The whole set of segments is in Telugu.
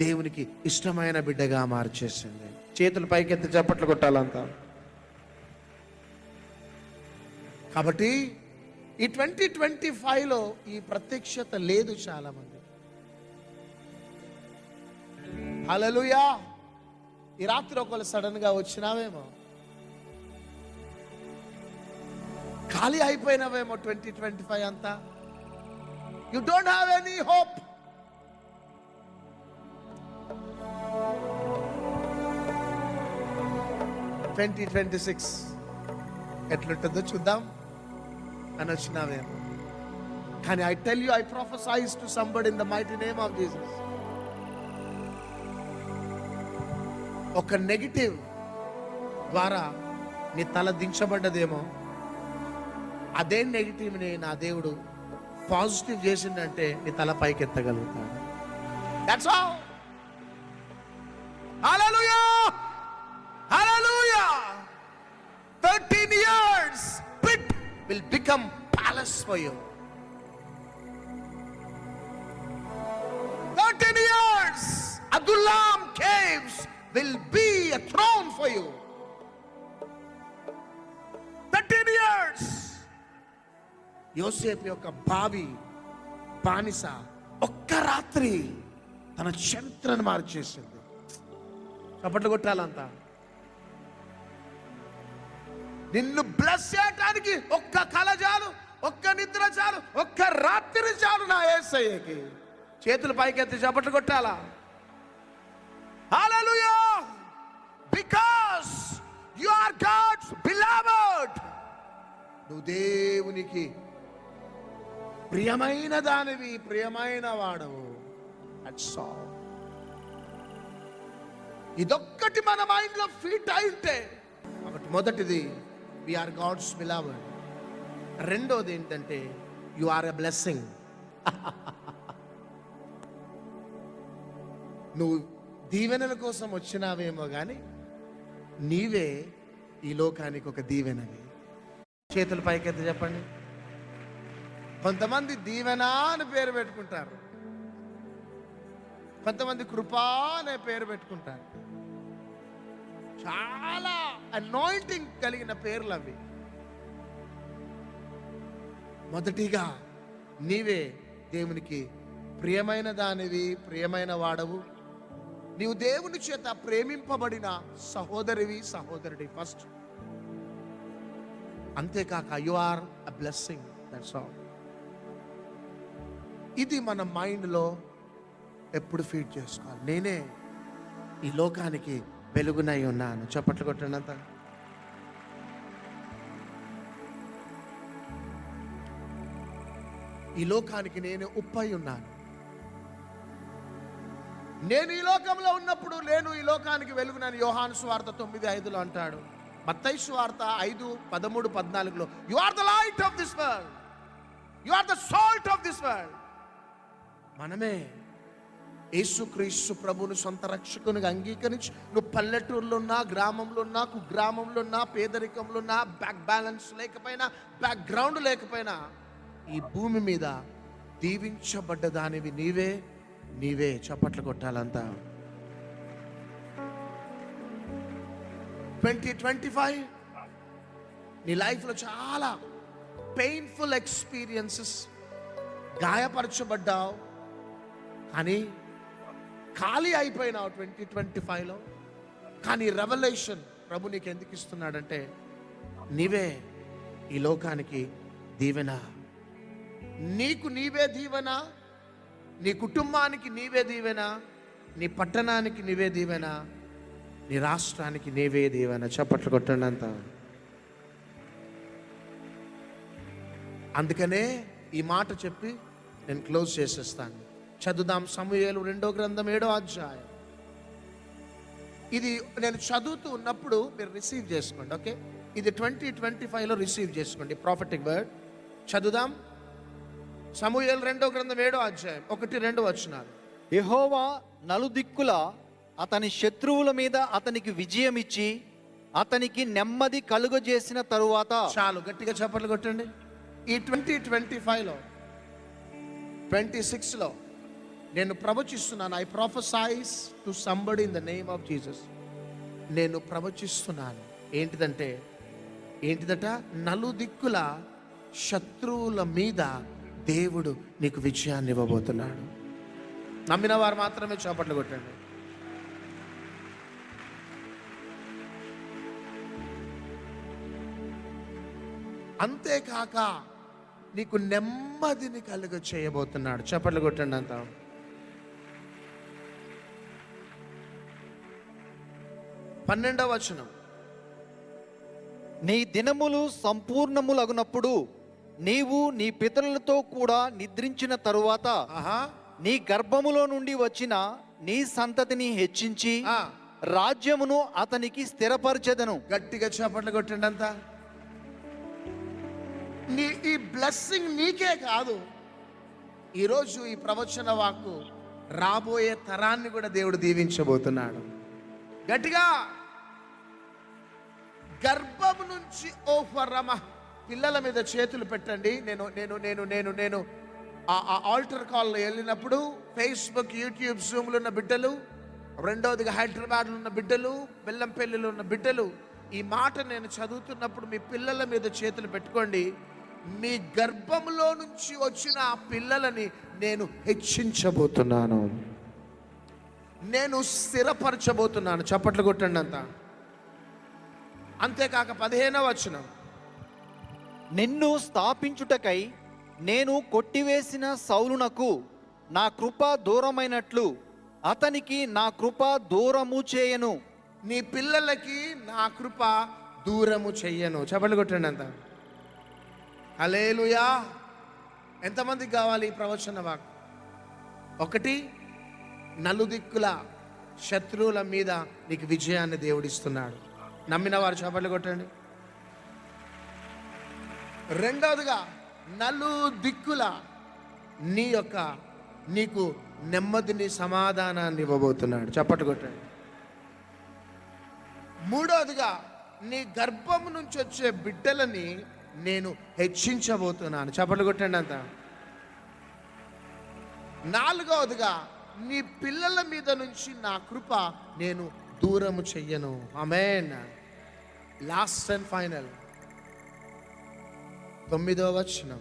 దేవునికి ఇష్టమైన బిడ్డగా మార్చేసింది. చేతులు పైకెత్తి చప్పట్లు కొట్టాలంతా. కాబట్టి ఈ ట్వంటీ ట్వంటీ ఫైవ్లో ఈ ప్రత్యక్షత లేదు చాలా మంది హల్లెలూయా! ఈ రాత్రి ఒకవేళ సడన్గా వచ్చినావేమో. ఖాళీ అయిపోయినావేమో ట్వంటీ ట్వంటీ ఫైవ్ అంతా. You don't have any hope twenty twenty six ఎట్లుంటుందో చూద్దాం. అని వచ్చినావేమో కానీ I tell you I prophesy to somebody in the mighty name of Jesus ఒక నెగిటివ్ ద్వారా నీ తల దించబడ్డదేమో. అదే నెగిటివ్ని నా దేవుడు పాజిటివ్ చేసిందంటే నీ తల పైకి ఎత్తగలుగుతాడు that's all hallelujah 13 years pit will become palace for you 13 years Adullam caves will be a throne for you 13 years యోసేపు యొక్క బావి బానిస ఒక్క రాత్రి తన చరిత్రను మార్చేసింది చప్పట్లు కొట్టాలంతా నిన్ను బ్లెస్ చేయటానికి ఒక్క కళ చాలు ఒక్క నిద్ర చాలు ఒక్క రాత్రి చాలు నా ఏసయ్యకి. చేతులు పైకెత్తి చప్పట్లు కొట్టాలా? Hallelujah because you are God's beloved నువ్వు దేవునికి ప్రియమైన దానివి ప్రియమైన వాడవు. అట్స్ ఆల్ ఇదొక్కటి మన మైండ్లో ఫిట్ అయితే ఒకటి మొదటిది ఆర్ గాడ్స్ బిలవడ్ రెండోది ఏంటంటే యు ఆర్ ఎ బ్లెస్సింగ్ నువ్వు దీవెనల కోసం వచ్చినావేమో కానీ నీవే ఈ లోకానికి ఒక దీవెనవి. చేతుల పైకెత్తి చెప్పండి. కొంతమంది దీవెన అని పేరు పెట్టుకుంటారు. కొంతమంది కృపా అనే పేరు పెట్టుకుంటారు. చాలా అనాయింటింగ్ కలిగిన పేర్లు అవి. మొదటిగా నీవే దేవునికి ప్రియమైన దానివి ప్రియమైన వాడవు. నీవు దేవుని చేత ప్రేమింపబడిన సహోదరివి సహోదరుడి ఫస్ట్. అంతేకాక you are a blessing that's all ఇది మన మైండ్లో ఎప్పుడు ఫీడ్ చేసుకోవాలి. నేనే ఈ లోకానికి వెలుగునై ఉన్నాను. చప్పట్లు కొట్టినంత ఈ లోకానికి నేను ఉప్పై ఉన్నాను. నేను ఈ లోకంలో ఉన్నప్పుడు నేను ఈ లోకానికి వెలుగునని యోహాను స్వార్థ తొమ్మిది ఐదులో అంటాడు. మత్తయి స్వార్థ ఐదు పదమూడు పద్నాలుగులో you are the light of this world you are the salt of this world మనమే యేసుక్రీస్తు ప్రభుని సొంత రక్షకునిగా అంగీకరించి నువ్వు పల్లెటూరులో ఉన్నా గ్రామంలో ఉన్నా కుగ్రామంలో ఉన్నా పేదరికంలో ఉన్నా బ్యాక్ బ్యాలెన్స్ లేకపోయినా బ్యాక్గ్రౌండ్ లేకపోయినా ఈ భూమి మీద దీవించబడ్డ దానివి నీవే నీవే చప్పట్లు కొట్టాలంతా. ట్వంటీ ట్వంటీ ఫైవ్ నీ లైఫ్లో చాలా పెయిన్ఫుల్ ఎక్స్పీరియన్సెస్ గాయపరచబడ్డావు. కానీ ఖాళీ అయిపోయినావు ట్వంటీ ట్వంటీ ఫైవ్లో. కానీ రెవల్యూషన్ ప్రభు నీకు ఎందుకు ఇస్తున్నాడంటే నీవే ఈ లోకానికి దీవెన. నీకు నీవే దీవెన నీ కుటుంబానికి నీవే దీవెన నీ పట్టణానికి నీవే దీవెన నీ రాష్ట్రానికి నీవే దీవెన. చప్పట్లు కొట్టండి అంత. అందుకనే ఈ మాట చెప్పి నేను క్లోజ్ చేసేస్తాను. చదువుదాం. సమూహలు రెండో గ్రంథం ఏడో అధ్యాయం. ఇది నేను చదువుతూ ఉన్నప్పుడు మీరు రిసీవ్ చేసుకోండి ఓకే ఇది ట్వంటీ ట్వంటీ ఫైవ్లో రిసీవ్ చేసుకోండి ప్రాఫిటిక్ వర్డ్ చదువుదాం. సమూహలు రెండో గ్రంథం ఏడో అధ్యాయం ఒకటి రెండు వచ్చినారు యెహోవా నలుదిక్కుల అతని శత్రువుల మీద అతనికి విజయం ఇచ్చి అతనికి నెమ్మది కలుగజేసిన తరువాత చాలు గట్టిగా చప్పట్లు కొట్టండి. ఈ ట్వంటీ ట్వంటీ ఫైవ్లో ట్వంటీ సిక్స్లో నేను ప్రవచిస్తున్నాను. I prophesy to somebody in the name of Jesus నేను ప్రవచిస్తున్నాను. ఏంటిదంటే ఏంటిదట? నలుదిక్కుల శత్రువుల మీద దేవుడు నీకు విజయాన్ని ఇవ్వబోతున్నాడు. నమ్మిన వారు మాత్రమే చేపట్లు కొట్టండి. అంతేకాక నీకు నెమ్మదిని కలుగ చేయబోతున్నాడు చేపట్లు కొట్టండి అంత. పన్నెండవ వచనం. నీ దినములు సంపూర్ణములగునప్పుడు నీవు నీ పితరులతో కూడా నిద్రించిన తరువాత ఆహా. నీ గర్భములో నుండి వచ్చిన నీ సంతతిని హెచ్చించి ఆ, రాజ్యమును అతనికి స్థిరపరచెదను. గట్టిగా చప్పట్లు కొట్టండి అంతా. నీ ఈ బ్లెస్సింగ్ నీకే కాదు. ఈరోజు ఈ ప్రవచన వాక్కు రాబోయే తరాన్ని కూడా దేవుడు దీవించబోతున్నాడు. గట్టిగా. గర్భం నుంచి ఓ ఫరమ పిల్లల మీద చేతులు పెట్టండి. నేను నేను నేను నేను నేను ఆ ఆల్టర్ కాల్లో వెళ్ళినప్పుడు ఫేస్బుక్ యూట్యూబ్ జూమ్లు ఉన్న బిడ్డలు రెండవదిగా హైదరాబాద్లో ఉన్న బిడ్డలు బెల్లంపల్లిలో ఉన్న బిడ్డలు ఈ మాట నేను చదువుతున్నప్పుడు మీ పిల్లల మీద చేతులు పెట్టుకోండి. మీ గర్భంలో నుంచి వచ్చిన ఆ పిల్లలని నేను హెచ్చించబోతున్నాను. నేను స్థిరపరచబోతున్నాను. చప్పట్లు కొట్టండి అంతా. అంతేకాక పదిహేనవ వచనం. నిన్ను స్థాపించుటకై నేను కొట్టివేసిన సౌలునకు నా కృప దూరమైనట్లు అతనికి నా కృప దూరము చేయను. నీ పిల్లలకి నా కృప దూరము చెయ్యను. చప్పట్లు కొట్టండి అంత. హలేలుయా ఎంతమందికి కావాలి ఈ ప్రవచన వాక్ ఒకటి నలుదిక్కుల శత్రువుల మీద నీకు విజయాన్ని దేవుడిస్తున్నాడు నమ్మిన వారు చేపట్లు కొట్టండి. రెండవదిగా నలు దిక్కుల నీ యొక్క నీకు నెమ్మదిని సమాధానాన్ని ఇవ్వబోతున్నాడు. చప్పట్లు కొట్టండి. మూడవదిగా నీ గర్భం నుంచి వచ్చే బిడ్డలని నేను హెచ్చించబోతున్నాను. చప్పట్లు కొట్టండి అంత. నాలుగవదిగా నీ పిల్లల మీద నుంచి నా కృప నేను దూరము చెయ్యను. Amen last and final. తొమ్మిదవ వచనం.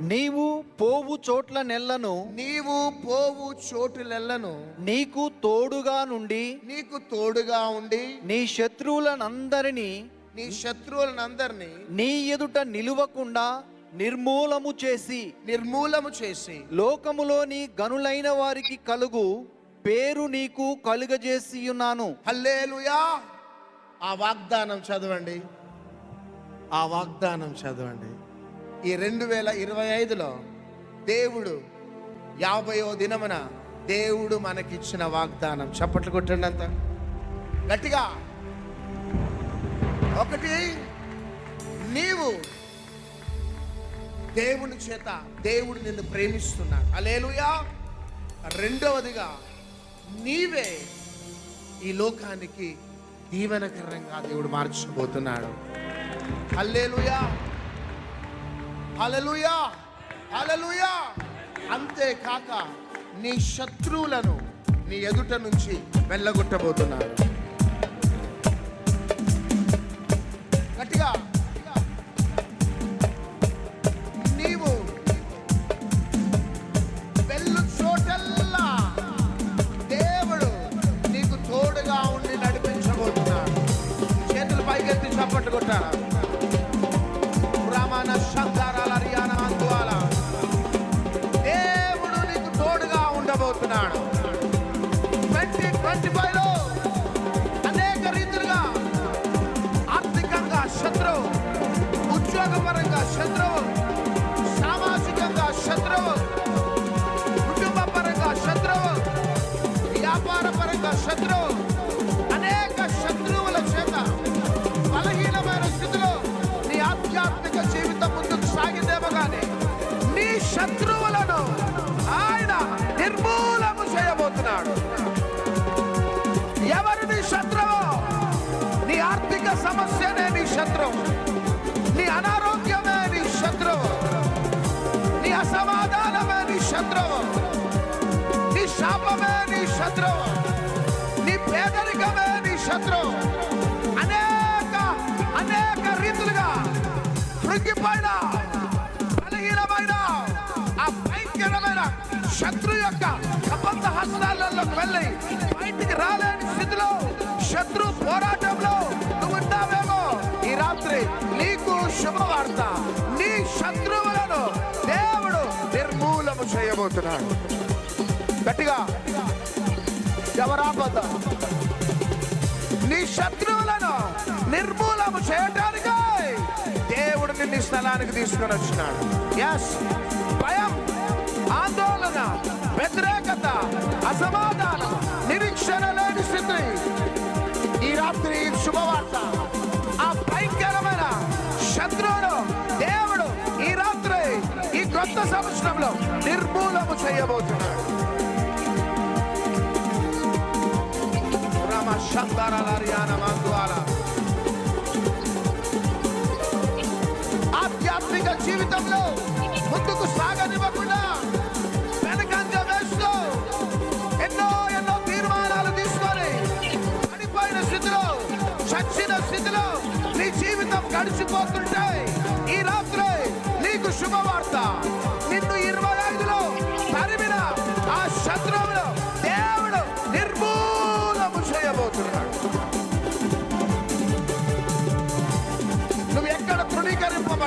నీవు పోవు చోట్ల నెల్లను నీవు పోవు చోటులెల్లను నీకు తోడుగా నుండి నీకు తోడుగా ఉండి నీ శత్రువులనందరినీ నీ శత్రువులనందరినీ నీ ఎదుట నిలువకుండా నిర్మూలము చేసి నిర్మూలము చేసి లోకములోని గనులైన వారికి కలుగు పేరు నీకు కలుగజేసి ఉన్నాను హల్లేలుయా. ఆ వాగ్దానం చదవండి. ఆ వాగ్దానం చదవండి. ఈ రెండు వేల ఇరవై ఐదులో దేవుడు యాభయో దినమున దేవుడు మనకిచ్చిన వాగ్దానం చప్పట్లు కొట్టండి అంత. గట్టిగా. ఒకటి నీవు దేవుని చేత దేవుడు నిన్ను ప్రేమిస్తున్నాడు. అలేలుయా రెండవదిగా నీవే ఈ లోకానికి దీవెనకరంగా దేవుడు మార్చబోతున్నాడు. హల్లెలూయా. హల్లెలూయా. హల్లెలూయా. అంతేకాక నీ శత్రువులను నీ ఎదుట నుంచి వెళ్ళగొట్టబోతున్నాడు. పరంగా అనేక శత్రువుల చేత బలహీనమైన స్థితిలో నీ ఆధ్యాత్మిక జీవితం ముందుకు సాగిందేమో నీ శత్రువులను ఆయన నిర్మూలము చేయబోతున్నాడు. ఎవరు నీ శత్రువు? నీ ఆర్థిక సమస్యనే నీ శత్రువు. నీ అనారోగ్యమే నీ శత్రువు. నీ అసమాధానమే నీ శత్రువు. శాపమే నీ శత్రువు. శత్రు. అనేక అనేక రీతులుగా కృంగిపోయిన బలహీనమైన ఆ భయంకరమైన శత్రు యొక్క అబద్ధ హస్తాలలోకి వెళ్ళి బయటికి రాలేని స్థితిలో శత్రు పోరాటంలో నువ్వు ఈ రాత్రి నీకు శుభవార్త. నీ శత్రువులను దేవుడు నిర్మూలము చేయబోతున్నాడు. గట్టిగా ఎవరాపద్దా నీ శత్రువులను నిర్మూలము చేయటానికి దేవుడు నిన్ను స్థలానికి తీసుకొని వచ్చినాడు. ఎస్ భయం ఆందోళన వ్యతిరేకత అసమాధానం నిరీక్షణ లేని స్థితి. ఈ రాత్రి ఈ శుభవార్త ఆ భయంకరమైన శత్రువును దేవుడు ఈ రాత్రి ఈ కొత్త సంవత్సరంలో నిర్మూలము చేయబోతున్నాడు. ఆధ్యాత్మిక జీవితంలో ముందుకు సాగనివ్వకుండా వెనకంజ వేస్తూ ఎన్నో ఎన్నో తీర్మానాలు తీసుకొని పడిపోయిన స్థితిలో చచ్చిన స్థితిలో నీ జీవితం గడిచిపోతుంటే ఈ రాత్రి నీకు శుభవార్త.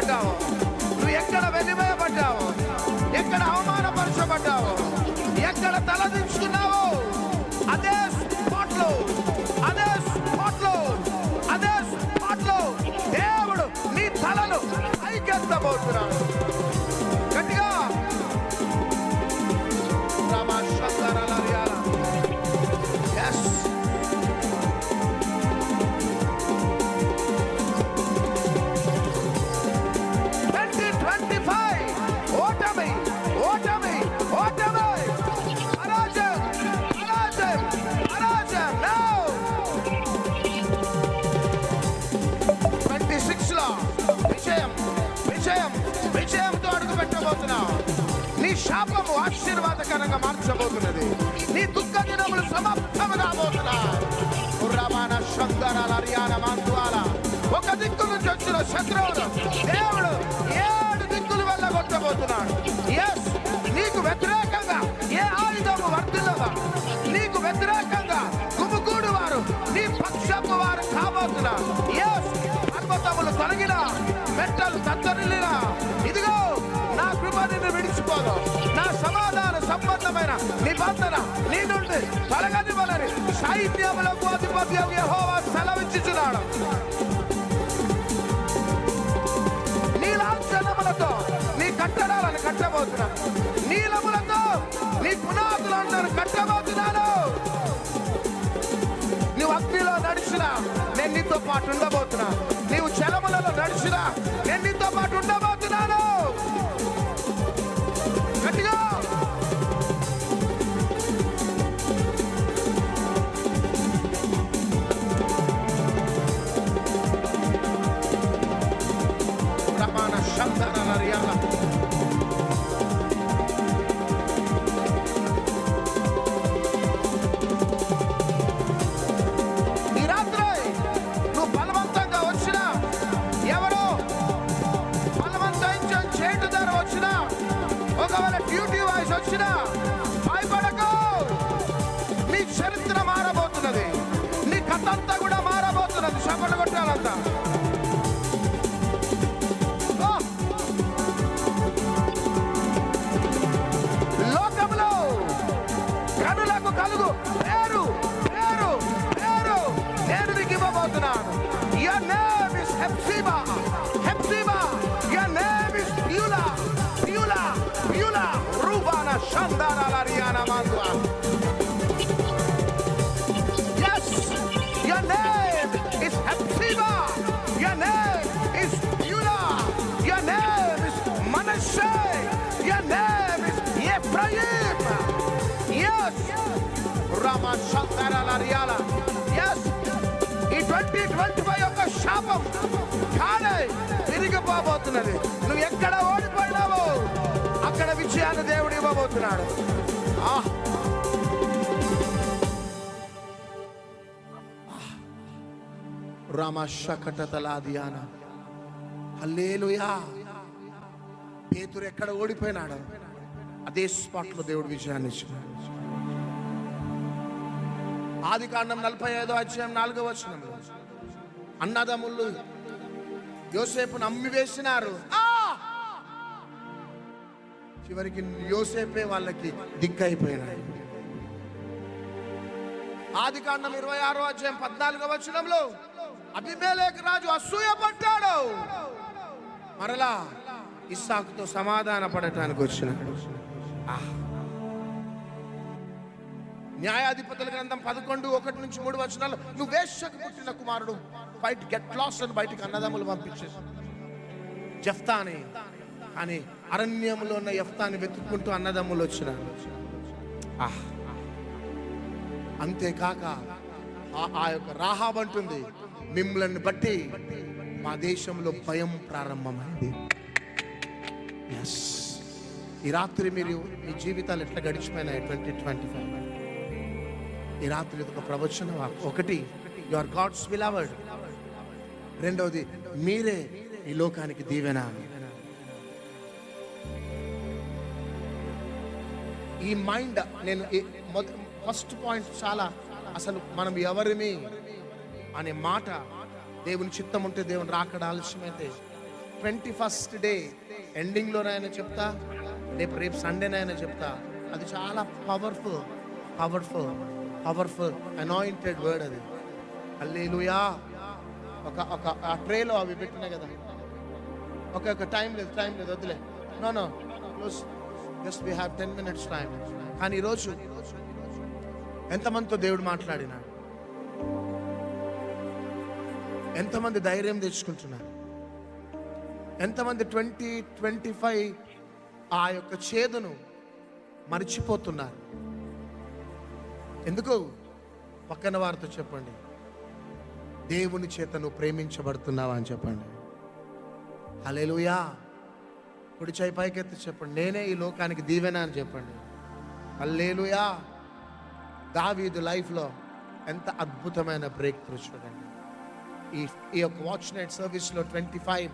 తృణీకరింపబడ్డావో నువ్వు ఎక్కడ వెలివేయబడ్డావో ఎక్కడ అవమానపరచబడ్డావో? ఎక్కడ తలదించుకున్నావో అదే స్పాట్లో అదే స్పాట్లో అదే స్పాట్లో దేవుడు నీ తలను పైకెత్తబోతున్నాడు గట్టిగా. రామా ఆశీర్వాదకరంగా మార్చబోతున్నది. నీ దుఃఖ దినములు సమాప్తము కాబోతున్నా రమాన శంకరాల హరియాణ మాంతువాల ఒక దిక్కు నుంచి వచ్చిన శత్రువులు దేవుడు ఏడు దిక్కులు కొట్టబోతున్నాడు ఎస్ నీకు వ్యతిరేకంగా ఏ ఆయుధము వర్తిల్లవా నీకు వ్యతిరేకంగా గుమిగూడు వారు నీ పక్షపు వారు కాబోతున్నారు. ఎస్ పర్వతములు తొలగిన మెట్టలు తత్తరిల్లినా నిన్ను విడిచిపోదు. నా సమాధాన సంబంధమైన నిబంధన నీ నుండి తొలగనివ్వనని సైన్యములకు అధిపత్యం యెహోవా సెలవిచ్చుచున్నాడు. నీ లాంఛనములతో నీ కట్టడాలను కట్టబోతున్నాను. నీలములతో నీ పునాదులను కట్టబోతున్నాను. నువ్వు అగ్నిలో నడిచినా నేను నీతో పాటు ఉండబోతున్నా నీవు చలములలో నడిచినా నేను నీతో Rubana Shandara Lariana Mandua. Yes. Your name is Hepzibah. Your name is Beulah. Your name is Manasseh. Your name is Ephraim. Yes. Rama Shankara Lariala. Yes. ఈ ట్వంటీ ట్వంటీ ఫైవ్ యొక్క శాపం కాలే తిరిగిపోబోతున్నది నువ్వు ఎక్కడ ఓడిపోయినావు అక్కడ విజయాన్ని దేవుడు ఇవ్వబోతున్నాడు. రామశకటతలాదియాన హల్లేలుయా. పేతురు ఎక్కడ ఓడిపోయినాడు అదే స్పాట్లో దేవుడు విజయాన్ని ఇచ్చినాడు. ఆది కాండం నలభై ఐదో అధ్యాయం నాలుగో వచ్చిన అన్నదముళ్ళు యోసేపును అమ్మి వేసినారు. ఆ! చివరికి యోసేపే వాళ్ళకి దిక్కైపోయినాడు. ఆది కాండం ఇరవై ఆరో అధ్యాయం పద్నాలుగో వచనంలో అభిమేలేక్ రాజు అసూయ పట్టాడు మరలా ఇస్సాకుతో సమాధాన పడటానికి వచ్చినాడు న్యాయాధిపతుల గ్రంథం పదకొండు ఒకటి నుంచి మూడు వచనాలు నువ్వు వేషకు పుట్టిన కుమారుడు బయట గెట్ లాస్ అని బయటకు అన్నదమ్ములు పంపించేసి జఫ్తాని కానీ అరణ్యంలో ఉన్న యఫ్తాన్ని వెతుక్కుంటూ అన్నదమ్ములు వచ్చినారు. ఆహ్. అంతేకాక ఆ- ఆ యొక్క రాహాబ్ అంటుంది మిమ్మల్ని బట్టి మా దేశంలో భయం ప్రారంభమైంది. ఎస్ ఈ రాత్రి మీరు మీ జీవితాలు ఎట్లా గడిచిపోయినాయి? Twenty twenty five. ఈ రాత్రి ఇది ఒక ప్రవచనం ఒకటి యు ఆర్ గాడ్స్ బిలవర్డ్ రెండవది మీరే ఈ లోకానికి దీవెన. ఈ మైండ్ నేను ఫస్ట్ పాయింట్ చాలా అసలు మనం ఎవరిమి అనే మాట దేవుని చిత్తం ఉంటే దేవుని రాకడ ఆలస్యమైతే ట్వంటీ ఫస్ట్ డే ఎండింగ్లోనైనా చెప్తా రేపు రేపు సండేనైనా చెప్తా. అది చాలా powerful powerful powerful anointed word అది. అల్లేలుయా ఒక ఒక ఆ ట్రేలో అవి పెట్టినాయి కదా. ఒక ఒక టైం లేదు టైం లేదు వద్దులే. No no close. Just we have ten minutes time కానీ ఈరోజు ఎంతమందితో దేవుడు మాట్లాడినాడు ఎంతమంది ధైర్యం తెచ్చుకుంటున్నారు ఎంతమంది ట్వంటీ ట్వంటీ ఫైవ్ ఆ యొక్క చేదును మర్చిపోతున్నారు. ఎందుకు? పక్కన వారితో చెప్పండి. దేవుని చేత నువ్వు ప్రేమించబడుతున్నావా అని చెప్పండి. హలేలుయా కుడి చేయి పైకెత్తి చెప్పండి. నేనే ఈ లోకానికి దీవెన అని చెప్పండి. అల్లేలుయా దావీదు లైఫ్లో ఎంత అద్భుతమైన బ్రేక్ త్రూ చూడండి. ఈ ఈ యొక్క వాచ్ నైట్ సర్వీస్లో ట్వంటీ ఫైవ్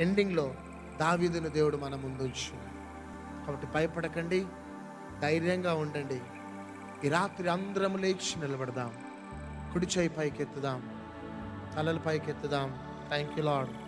ఎండింగ్లో దావీదును దేవుడు మన ముందు ఉంచున్నాడు. కాబట్టి భయపడకండి. ధైర్యంగా ఉండండి. ఈ రాత్రి అందరం లేచి నిలబడదాం. కుడి చేయి పైకి ఎత్తుదాం తలలు పైకెత్తుదాం. Thank you lord